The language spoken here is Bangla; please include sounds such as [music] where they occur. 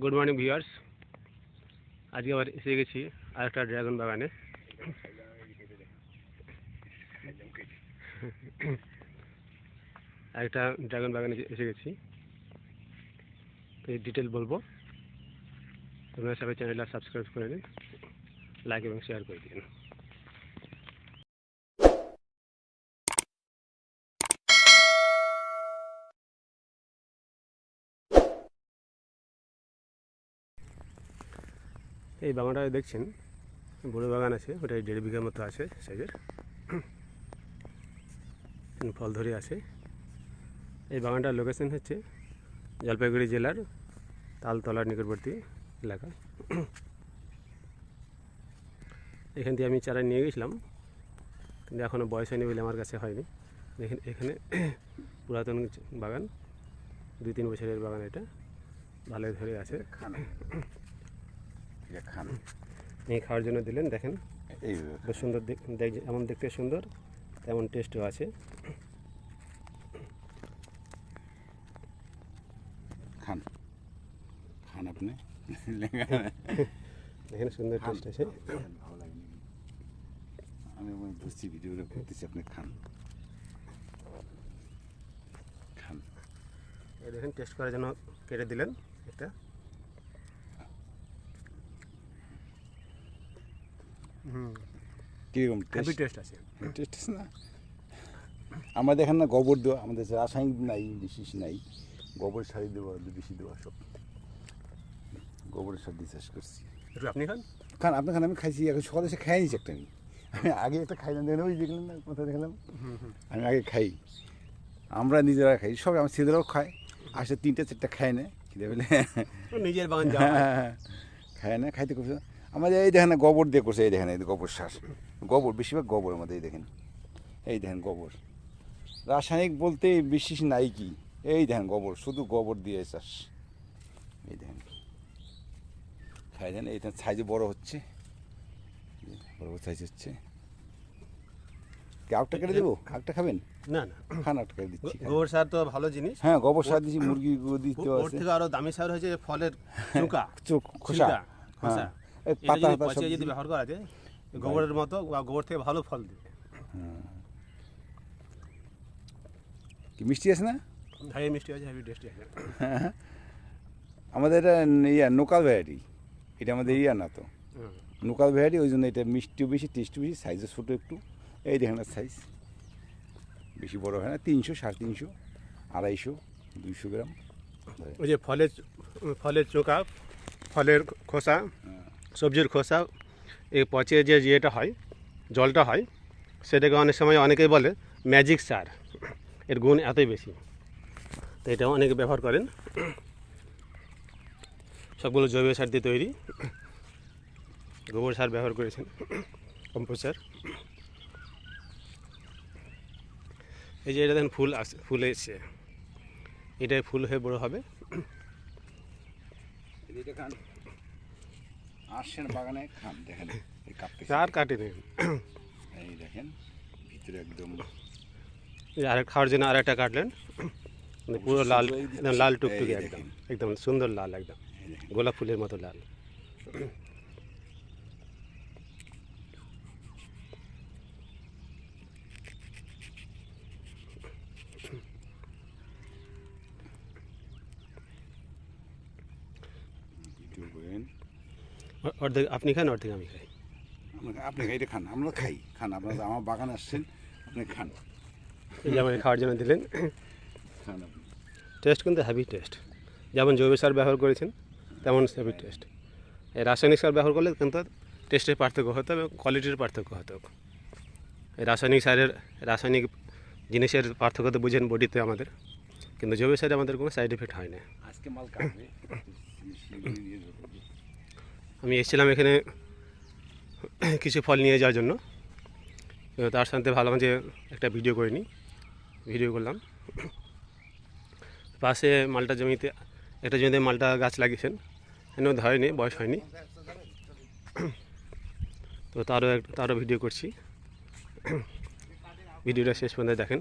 Good morning viewers. আজকে আবার এসে গেছি আরেকটা ড্রাগন বাগানে। আরেকটা ড্রাগন বাগানে এসে গেছি। এই ডিটেল বলব। তোমরা সবাই চ্যানেলটা সাবস্ক্রাইব করে নিন লাইক এবং শেয়ার করে দিন। এই বাগানটা দেখছেন, বড় বাগান আছে ওটা দেড় বিঘার মতো আছে সাইজের ফল ধরে আছে। এই বাগানটার লোকেশন হচ্ছে জলপাইগুড়ি জেলার তালতলার নিকটবর্তী এলাকা। এখান থেকে আমি চারা নিয়ে গেছিলাম, কিন্তু এখনও বয়স হয়নি বলে আমার কাছে হয়নি। এখানে পুরাতন বাগান, দুই তিন বছরের বাগান এটা। ভালোই ধরে আছে। এটা খান। এই খাওয়ার জন্য দিলেন দেখেন। এই খুব সুন্দর দেখ- এমন দেখতে সুন্দর তেমন টেস্টও আছে। খান। খান আপনি? দেখেন সুন্দর। টেস্ট আছে। আমি বুঝছি ভিডিওটা করতেছি আপনি খান। খান। এই দেখেন টেস্ট করার জন্য কেটে দিলেন একটা। কীরকম হ্যাপি টেস্ট আছে। টেস্ট আছে না? আমাদের এখানে না গোবর দেওয়া আমাদের রাসায়নিক নাই বিশেষ নাই। গোবর সার দেওয়া বেশি দেওয়া সব। গোবরের সার দিয়ে চাষ করছি। আপনি খান? খান আপনার খান আমি খাইছি এখন সকালে এসে খাই নিছি একটা আমি। আমি আগে একটা খাইলাম দেখলাম ওই দেখলাম না কোথায় দেখলাম? আমি আগে খাই। আমরা নিজেরা খাই সবাই আমার ছেলেরাও খায় আসে তিনটা চারটা খায় না খিদে পেলে। নিজের বাগান [laughs] খায় না খাইতে করছে আমাদের এই দেখেন গোবর দিয়ে করছে এই দেখেন এই গোবর সার। গোবর বেশিরভাগ গোবর আমাদের এই দেখেন। এই দেখেন গোবর। রাসায়নিক বলতে বিশেষ নাই কি? এই দেখেন গোবর শুধু গোবর দিয়ে চাষ। এই দেখেন। খাই দেন এই দেখেন সাইজে বড় হচ্ছে। বড় সাইজ হচ্ছে। কি আটটা কেটে দেবো? আটটা খাবেন? না না। খান আটটা কেটে দিচ্ছি গোবর সার তো ভালো জিনিস। হ্যাঁ গোবর সার দিচ্ছি মুরগি দিতে ওর থেকে আরও দামি সার হয়েছে ফলের [laughs] চোকা চোখ খোসা। খোসা। হ্যাঁ। পাতা সব যদি ব্যবহার করা যায় গোবরের মতো বা গোবর থেকে ভালো ফল দিবে। কি মিষ্টি আছে না? হাই মিষ্টি আছে হেভি টেস্টি আছে। [laughs] আমাদের এটা ইয়া লোকাল ভ্যারাইটি এটা আমাদের ইয়া না তো। লোকাল ভ্যারাইটি ওই জন্য এটা মিষ্টিও বেশি টেস্টও বেশি সাইজও ছোটো একটু। এই দেখেন সাইজ বেশি বড় হয় না তিনশো সাড়ে তিনশো আড়াইশো দুইশো গ্রাম। ওই যে ফলের ফলের চোকা ফলের খোসা সবজির খোসা এই পচে যে ইয়েটা হয়, জলটা হয়, সেটাকে অনেক সময় অনেকেই বলে ম্যাজিক সার। এর গুণ এতই বেশি। তো এটা অনেকে ব্যবহার করেন। সবগুলো জৈব সার দিয়ে তৈরি। গোবর সার ব্যবহার করেছেন কম্পোস্ট সার। এই যে এটা দেখেন ফুল আসে, ফুল এসছে। এটাই ফুল হয়ে বড় হবে। এটা খান আসছেন বাগানে খান দেখেন এই কাপতে চার কাটে নেই এই দেখেন ভিতরে একদম এই আরেক খাওয়ার জন্য আরেকটা কাটলেন মানে পুরো লাল একদম লাল টুকটুকে এই একদম দেখেন। একদম সুন্দর লাল একদম এই দেখেন গোলাপ ফুলের মতো লাল ভিডিও করেন অ- অর্ধেক আপনি খান অর্ধেক আমি খাই। আপনি এটা খান আমরা খাই। খান আপনারা আমার বাগান আসছেন আপনি খান। এই আমাকে খাওয়ার জন্য দিলেন। খান আপনি। টেস্ট কিন্তু হ্যাভি টেস্ট যেমন জৈব সার ব্যবহার করেছেন তেমন হ্যাভি টেস্ট এই রাসায়নিক সার ব্যবহার করলে কিন্তু টেস্টের পার্থক্য হতো এবং কোয়ালিটির পার্থক্য হতো এই রাসায়নিক সারের রাসায়নিক জিনিসের পার্থক্য তো বুঝেন বডিতে আমাদের। কিন্তু জৈব সারে আমাদের কোনো সাইড এফেক্ট হয় না। আজকে মাল কাটবে। আমি এসেছিলাম এখানে কিছু ফল নিয়ে যাওয়ার জন্য। তার সাথে ভাবলাম যে একটা ভিডিও করে নিই। ভিডিও করলাম। পাশে মালটা জমিতে, একটা জমিতে মালটা গাছ লাগিয়েছেন। এখনও ধরেনি, বয়স হয়নি। তো তারও তারও ভিডিও করছি। ভিডিওটা শেষ পর্যন্ত দেখেন।